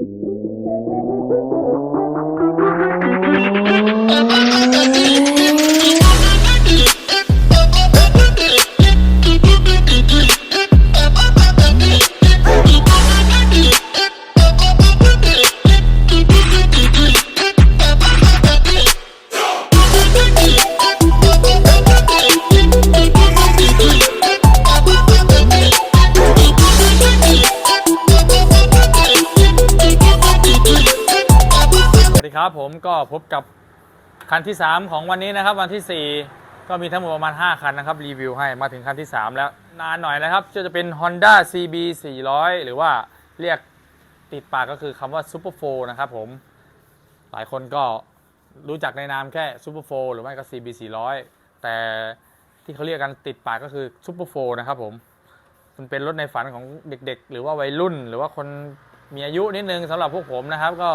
สวั ครับผมก็พบกับคันที่ 3 ของวันนี้นะครับ วันที่ 4 ก็มีทั้งหมดประมาณ 5 คันนะครับ รีวิวให้มาถึงคันที่ 3 แล้วนานหน่อยนะครับก็จะเป็น Honda CB 400 หรือว่าเรียกติดปากก็คือคำว่า Super 4นะครับผมหลายคนก็รู้จักในนามแค่ Super 4หรือไม่ก็ CB 400 แต่ที่เขาเรียกกันติดปากก็คือ Super 4นะครับผมมันเป็นรถในฝันของเด็กๆ หรือว่าวัยรุ่น หรือว่าคนมีอายุนิดนึงสำหรับพวกผมนะครับก็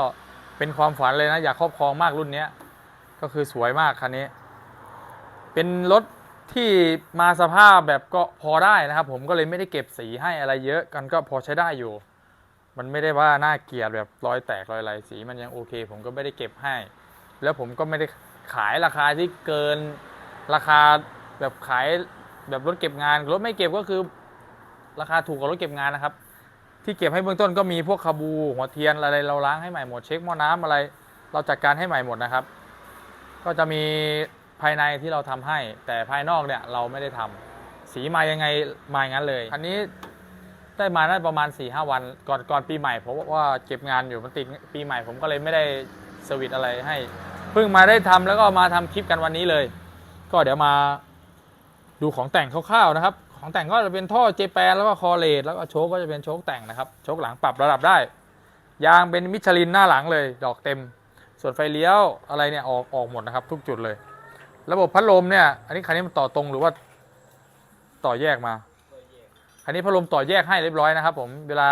เป็นความฝันเลยนะ อยากครอบครองมากรุ่นนี้ก็คือสวยมากคันนี้ เป็นรถที่มาสภาพแบบก็พอได้นะครับ ผมก็เลยไม่ได้เก็บสีให้อะไรเยอะกันก็พอใช้ได้อยู่ มันไม่ได้ว่าน่าเกลียดแบบรอยแตกรอยอะไรสีมันยังโอเค ผมก็ไม่ได้เก็บให้ แล้วผมก็ไม่ได้ขายราคาที่เกินราคาแบบขายแบบรถเก็บงานรถไม่เก็บก็คือ ราคาถูกกว่ารถเก็บงานนะครับ ที่เก็บให้เบื้องต้นก็มีพวกคาบู หัวเทียนอะไรเราล้างให้ใหม่หมดเช็คหม้อน้ำอะไร เราจัดการให้ใหม่หมดนะครับ ก็จะมีภายในที่เราทำให้ แต่ภายนอกเนี่ยเราไม่ได้ทำสีมายังไงมาอย่างนั้นเลยอันนี้ได้มาได้ประมาณ4ีหวันก่อนก่อนปีใหม่เพราะว่าเก็บงานอยู่มันติดปีใหม่ผมก็เลยไม่ได้สวิตอะไรให้เพิ่งมาได้ทำแล้วก็มาทำคลิปกันวันนี้เลย ก็เดี๋ยวมาดูของแต่งคร่าวๆนะครับ ของแต่งก็จะเป็นท่อเจแปนแล้วก็คอเลตแล้วก็โชคก็จะเป็นโชคแต่งนะครับ โชคหลังปรับระดับได้ ยางเป็นมิชลินหน้าหลังเลย ดอกเต็ม ส่วนไฟเลี้ยวอะไรเนี่ยออกออกหมดนะครับ ทุกจุดเลย ระบบพัดลมเนี่ย อันนี้คันนี้มันต่อตรงหรือว่าต่อแยกมาคันนี้พัดลมต่อแยกให้เรียบร้อยนะครับ ผมเวลา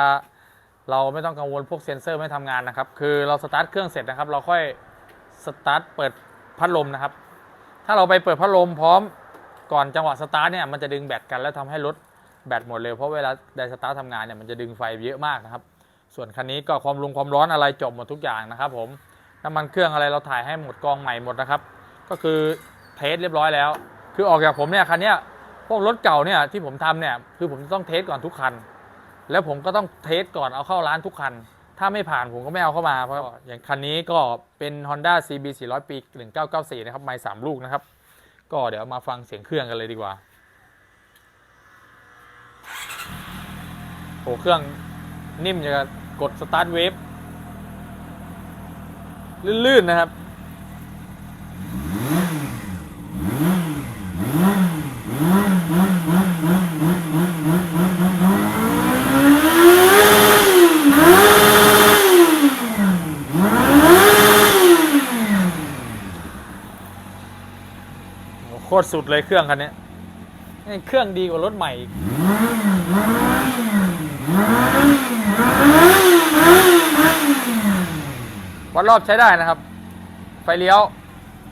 เราไม่ต้องกังวลพวกเซ็นเซอร์ไม่ทำงานนะครับ คือเราสตาร์ทเครื่องเสร็จนะครับ เราค่อยสตาร์ทเปิดพัดลมนะครับ ถ้าเราไปเปิดพัดลมพร้อม ก่อนจังหวะสตาร์ทเนี่ยมันจะดึงแบตกันแล้วทำให้รถแบตหมดเร็วเพราะเวลาไดสตาร์ททำงานเนี่ยมันจะดึงไฟเยอะมากนะครับ ส่วนคันนี้ก็ความรุงความร้อนอะไรจบหมดทุกอย่างนะครับ ผมน้ำมันเครื่องอะไรเราถ่ายให้หมดกองใหม่หมดนะครับ ก็คือเทสเรียบร้อยแล้ว คือออกจากผมเนี่ยคันเนี้ยพวกรถเก่าเนี่ยที่ผมทำเนี่ยคือผมจะต้องเทสก่อนทุกคัน แล้วผมก็ต้องเทสก่อนเอาเข้าร้านทุกคัน ถ้าไม่ผ่านผมก็ไม่เอาเข้ามาเพราะอย่างคันนี้ก็เป็น Honda CB 400 ปี 1994 นะครับไม่สามลูกนะครับ ก็เดี๋ยวมาฟังเสียงเครื่องกันเลยดีกว่าโอ้เครื่องนิ่มอย่างกดสตาร์ทเวฟลื่นๆนะครับ โอ้โหโค ตรสุดเลยเครื่องคันนี้นี่เครื่องดีกว่ารถใหม่อีกวัดรอบใช้ได้นะครับ ไฟเลี้ยว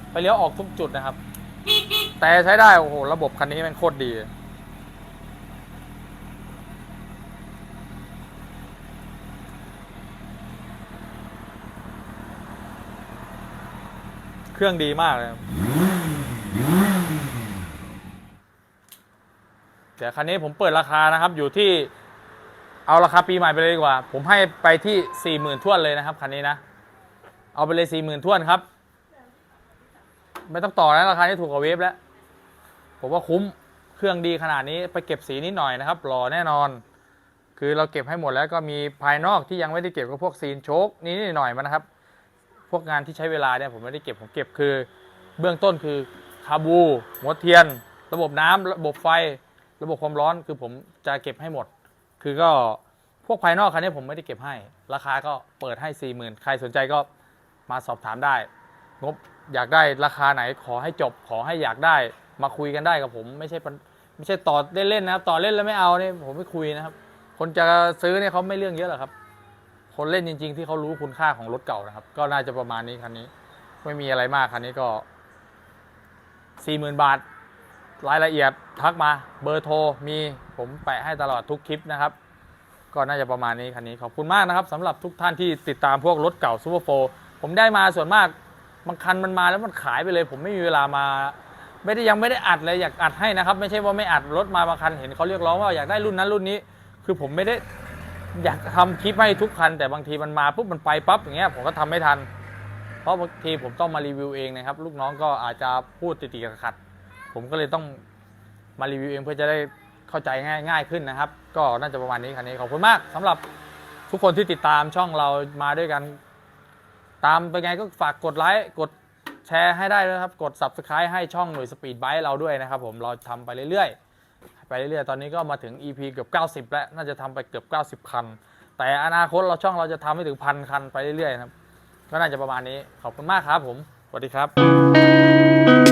ไฟเลี้ยวออกทุกจุดนะครับ แต่ใช้ได้ โอ้โห ระบบคันนี้มันโคตรดีเครื่องดีมากเลยครับ ดี๋ยวคันนี้ผมเปิดราคานะครับอยู่ที่เอาราคาปีใหม่ไปเลยดีกว่า ผมให้ไปที่สี่หมื่นทวนเลยนะครับคันนี้นะ เอาไปเลยสี่หมื่นทวนครับ ไม่ต้องต่อแล้วราคานี้ถูกกว่าเวฟแล้ว ผมว่าคุ้มเครื่องดีขนาดนี้ไปเก็บสีนิดหน่อยนะครับหล่อแน่นอน คือเราเก็บให้หมดแล้วก็มีภายนอกที่ยังไม่ได้เก็บก็พวกซีนโชคนิดหน่อยมันะครับ พวกงานที่ใช้เวลาเนี่ยผมไม่ได้เก็บผมเก็บคือ เบื้องต้นคือคาบูหัวเทียน ระบบน้ำระบบไฟ ระบบความร้อนคือผมจะเก็บให้หมด คือก็พวกภายนอกคันนี้ผมไม่ได้เก็บให้ ราคาก็เปิดให้4ี่หมื่นใครสนใจก็มาสอบถามได้ งบอยากได้ราคาไหนขอให้จบขอให้อยากได้มาคุยกันได้กับผม ไม่ใช่ไม่ใช่ต่อเล่นๆนะครับต่อเล่นแล้วไม่เอาเนี่ยผมไม่คุยนะครับ คนจะซื้อเนี่ยเขาไม่เรื่องเยอะหรอกครับ คนเล่นจริง ๆ ที่เขารู้คุณค่าของรถเก่านะครับ ก็น่าจะประมาณนี้คันนี้ ไม่มีอะไรมากคันนี้ก็สี่หมื่นบาท รายละเอียดทักมาเบอร์โทรมีผมแปะให้ตลอดทุกคลิปนะครับ ก็น่าจะประมาณนี้คันนี้ขอบคุณมากนะครับสำหรับทุกท่านที่ติดตามพวกรถเก่าซูเปอร์โฟผมได้มาส่วนมากบางคันมันมาแล้วมันขายไปเลย ผมไม่มีเวลามา ไม่ได้ยังไม่ได้อัดเลยอยากอัดให้นะครับ ไม่ใช่ว่าไม่อัดรถมาบางคันเห็นเขาเรียกร้องว่าอยากได้รุ่นนั้นรุ่นนี้ คือผมไม่ได้อยากทำคลิปให้ทุกคัน แต่บางทีมันมาปุ๊บมันไปปั๊บอย่างเงี้ยผมก็ทำไม่ทัน เพราะบางทีผมต้องมารีวิวเองนะครับ ลูกน้องก็อาจจะพูดติดๆขัดๆ ผมก็เลยต้องมารีวิวเองเพื่อจะได้เข้าใจง่ายง่ายขึ้นนะครับ ก็น่าจะประมาณนี้คันนี้ขอบคุณมากสำหรับทุกคนที่ติดตามช่องเรามาด้วยกัน ตามไปไงก็ฝากกดไลค์กดแชร์ให้ได้ด้วยนะครับ กด subscribe ให้ช่องหน่วยสปีดไบ e เราด้วยนะครับผมเราทำไปเรื่อยๆ ไปเรื่อยๆ ตอนนี้ก็มาถึง EP เกือบ 90 แล้ว น่าจะทำไปเกือบ 90 คัน แต่อนาคตเราช่องเราจะทำให้ถึงพันคันไปเรื่อยๆนะครับ ก็น่าจะประมาณนี้ ขอบคุณมากครับผม สวัสดีครับ